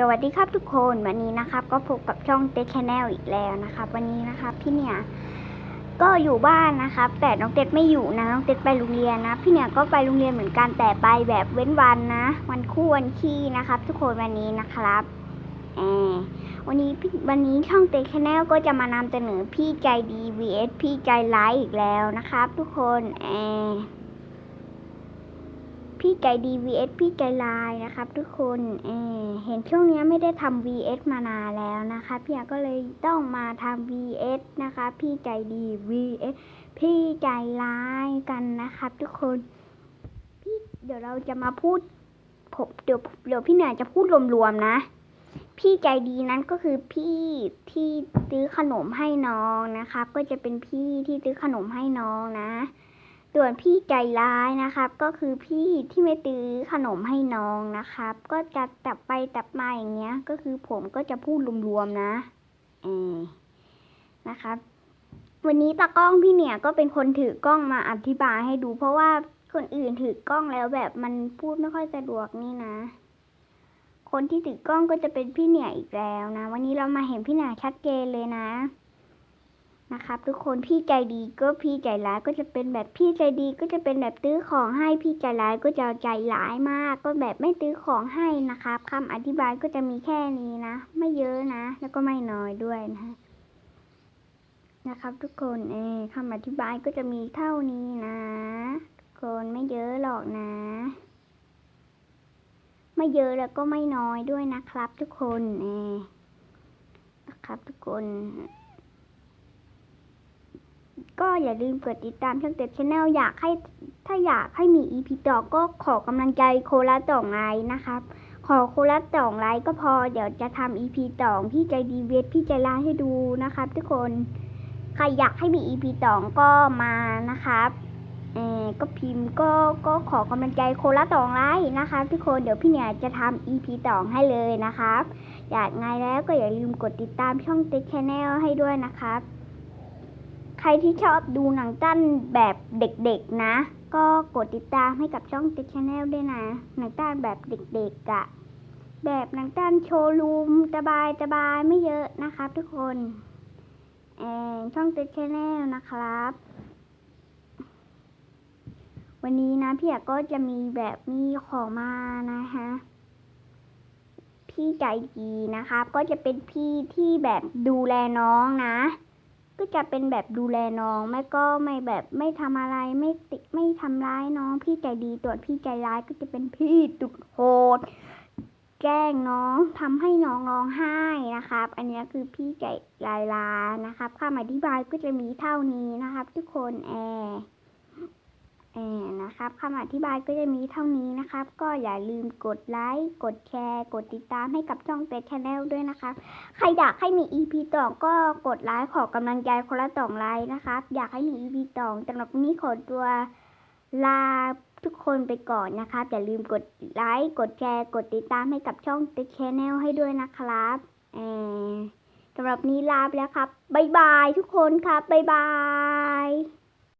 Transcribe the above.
สวัสดีครับทุกคนวันนี้นะครับ ก็พบกับช่องเต็ชแนลอีกแล้วนะครับ วันนี้นะครับพี่เนี่ยก็อยู่บ้านนะครับ แต่น้องเต็ดไม่อยู่นะน้องเต็ดไปโรงเรียนนะ พี่เนี่ยก็ไปโรงเรียนเหมือนกันแต่ไปแบบเว้นวันนะ วันคู่วันขี้นะครับ ทุกคนวันนี้นะครับแอมวันนี้พี่วันนี้ช่องเต็ชแนลก็จะมานำเสนอพี่ใจดี vs พี่ใจร้ายอีกแล้วนะครับ ทุกคนแอม พี่ใจดี vs พี่ใจลายนะครับ ทุกคนเเห็นช่วงนี้ไม่ได้ทำ vs มานานแล้วนะคะ พี่อาก็เลยต้องมาทำ vs นะคะ พี่ใจดี vs พี่ใจร้ายกันนะครับ ทุกคนพี่เดี๋ยวเราจะมาพูดผมเดี๋ยวเดี๋ยวพี่เหนือจะพูดรวมๆนะ พี่ใจดีนั้นก็คือพี่ที่ซื้อขนมให้น้องนะครับ ก็จะเป็นพี่ที่ซื้อขนมให้น้องนะ ส่วนพี่ใจร้ายนะครับ ก็คือพี่ที่ไม่ตื้อขนมให้น้องนะครับ ก็จะตับไปตับมาอย่างเงี้ย ก็คือผมก็จะพูดรวมๆนะเออนะครับ วันนี้ตากล้องพี่เนี่ยก็เป็นคนถือกล้องมาอธิบายให้ดู เพราะว่าคนอื่นถือกล้องแล้วแบบมันพูดไม่ค่อยสะดวกนี่นะ คนที่ถือกล้องก็จะเป็นพี่เนี่ยอีกแล้วนะ วันนี้เรามาเห็นพี่เนี่ยชัดเจนเลยนะ นะครับ ทุกคนพี่ใจดีก็พี่ใจร้ายก็จะเป็นแบบพี่ใจดีก็จะเป็นแบบตื้อของให้พี่ใจร้ายก็จะใจร้ายมาก ก็แบบไม่ตื้อของให้นะครับคำอธิบายก็จะมีแค่นี้นะ ไม่เยอะนะ แล้วก็ไม่น้อยด้วยนะนะครับ ทุกคนเออคำอธิบายก็จะมีเท่านี้นะ ทุกคนไม่เยอะหรอกนะ ไม่เยอะแล้วก็ไม่น้อยด้วยนะครับ ทุกคนเออนะครับ ทุกคน อย่าลืมกดติดตามช่องเต็ดชาแนลอยากให้ถ้าอยากให้มี EP ต่อก็ขอกำลังใจโคละสองไลค์นะครับ ขอโคละสองไลค์ก็พอเดี๋ยวจะทำ EP ต่อพี่ใจดีเวทพี่ใจร้ายให้ดูนะครับ ทุกคนใครอยากให้มี EP ต่อก็มานะครับเออก็พิมพ์ก็ก็ขอกำลังใจโคละสองไลค์นะครับทุกคนเดี๋ยวพี่เนี่ยจะทำ EP ต่อให้เลยนะครับ อยากไงแล้วก็อย่าลืมกดติดตามช่องเต็ดชาแนลให้ด้วยนะครับ ใครที่ชอบดูหนังตั้นแบบเด็กๆนะ ก็กดติดตามให้กับช่องติ๊กชาแนลด้วยนะ หนังตั้นแบบเด็กๆอะแบบหนังตั้นโชว์รูมสบายสบายไม่เยอะนะครับทุกคนเออช่องติ๊กชาแนลนะครับ วันนี้นะพี่อะก็จะมีแบบมีของมานะคะพี่ใจดีนะครับ ก็จะเป็นพี่ที่แบบดูแลน้องนะ จะเป็นแบบดูแลน้องไม่ก็ไม่แบบไม่ทำอะไรไม่ติไม่ทำร้ายน้อง พี่ใจดีตัวพี่ใจร้ายก็จะเป็นพี่ตุดโหดแกล้งน้องทำให้น้องร้องไห้นะครับ อันนี้คือพี่ใจลายลานะครับคำอธิบายก็จะมีเท่านี้นะครับ ทุกคนแอร์ นะครับคำอธิบายก็จะมีเท่านี้นะครับ ก็อย่าลืมกดไลค์กดแชร์ กดติดตามให้กับช่องเต็ดชาแนลด้วยนะครับ ใครอยากให้มี EP ต่อก็กดไลค์ขอกำลังใจคนละสองไลค์นะครับ อยากให้มี EP ต่อสำหรับวันนี้ขอตัวลาทุกคนไปก่อนนะครับ อย่าลืมกดไลค์กดแชร์ กดติดตามให้กับช่องติ๊กชแนลให้ด้วยนะครับสำหรับนี้ลาไปแล้วครับบ๊ายบายทุกคนครับบ๊ายบาย